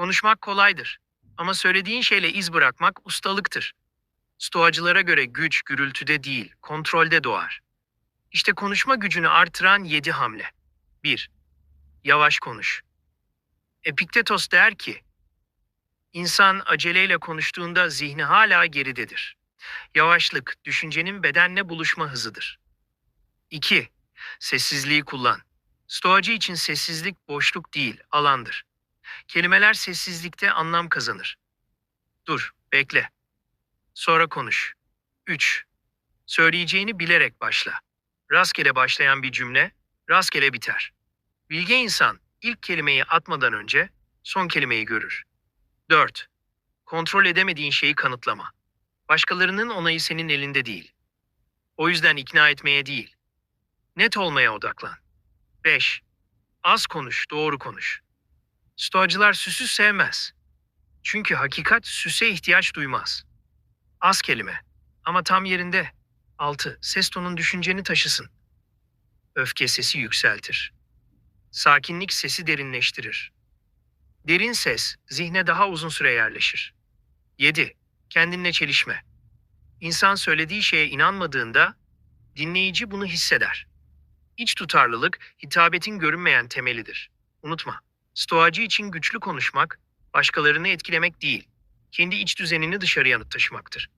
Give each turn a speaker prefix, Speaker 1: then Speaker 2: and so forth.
Speaker 1: Konuşmak kolaydır. Ama söylediğin şeyle iz bırakmak ustalıktır. Stoacılara göre güç gürültüde değil, kontrolde doğar. İşte konuşma gücünü artıran yedi hamle. 1. Yavaş konuş. Epiktetos der ki, İnsan aceleyle konuştuğunda zihni hala geridedir. Yavaşlık, düşüncenin bedenle buluşma hızıdır. 2. Sessizliği kullan. Stoacı için sessizlik boşluk değil, alandır. Kelimeler sessizlikte anlam kazanır. Dur, bekle. Sonra konuş. 3. Söyleyeceğini bilerek başla. Rastgele başlayan bir cümle, rastgele biter. Bilge insan ilk kelimeyi atmadan önce son kelimeyi görür. 4. Kontrol edemediğin şeyi kanıtlama. Başkalarının onayı senin elinde değil. O yüzden ikna etmeye değil, net olmaya odaklan. 5. Az konuş, doğru konuş. Stoacılar süsü sevmez. Çünkü hakikat süse ihtiyaç duymaz. Az kelime ama tam yerinde. 6. Ses tonun düşünceni taşısın. Öfke sesi yükseltir. Sakinlik sesi derinleştirir. Derin ses zihne daha uzun süre yerleşir. 7. Kendinle çelişme. İnsan söylediği şeye inanmadığında dinleyici bunu hisseder. İç tutarlılık hitabetin görünmeyen temelidir. Unutma, stoacı için güçlü konuşmak başkalarını etkilemek değil, kendi iç düzenini dışarıya taşımaktır.